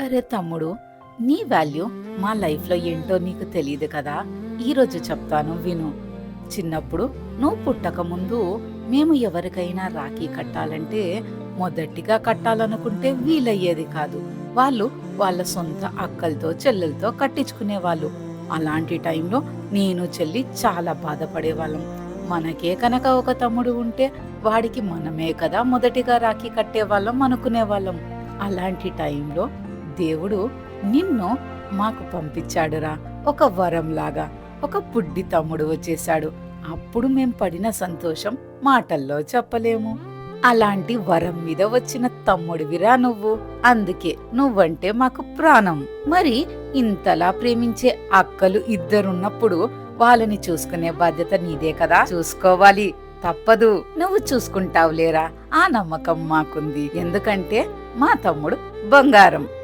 అరే తమ్ముడు నీ వాల్యూ మా లైఫ్లో ఏంటో నీకు తెలియదు కదా. ఈరోజు చెప్తాను విను. చిన్నప్పుడు నువ్వు పుట్టక ముందు మేము ఎవరికైనా రాఖీ కట్టాలంటే మొదటిగా కట్టాలనుకుంటే వీలయ్యేది కాదు. వాళ్ళు వాళ్ళ సొంత అక్కలతో చెల్లెలతో కట్టించుకునేవాళ్ళు. అలాంటి టైంలో నేను చెల్లి చాలా బాధపడేవాళ్ళం. మనకే కనుక ఒక తమ్ముడు ఉంటే వాడికి మనమే కదా మొదటిగా రాఖీ కట్టేవాళ్ళం అనుకునేవాళ్ళం. అలాంటి టైంలో దేవుడు నిన్ను మాకు పంపించాడురా. ఒక వరంలాగా ఒక పుడ్డి తమ్ముడు వచ్చేశాడు. అప్పుడు మేం పడిన సంతోషం మాటల్లో చెప్పలేము. అలాంటి వరం మీద వచ్చిన తమ్ముడివిరా నువ్వు. అందుకే నువ్వంటే మాకు ప్రాణం. మరి ఇంతలా ప్రేమించే అక్కలు ఇద్దరున్నప్పుడు వాళ్ళని చూసుకునే బాధ్యత నీదే కదా? చూసుకోవాలి. తప్పదు. నువ్వు చూసుకుంటావులేరా? ఆ నమ్మకం మాకుంది. ఎందుకంటే మా తమ్ముడు బంగారం.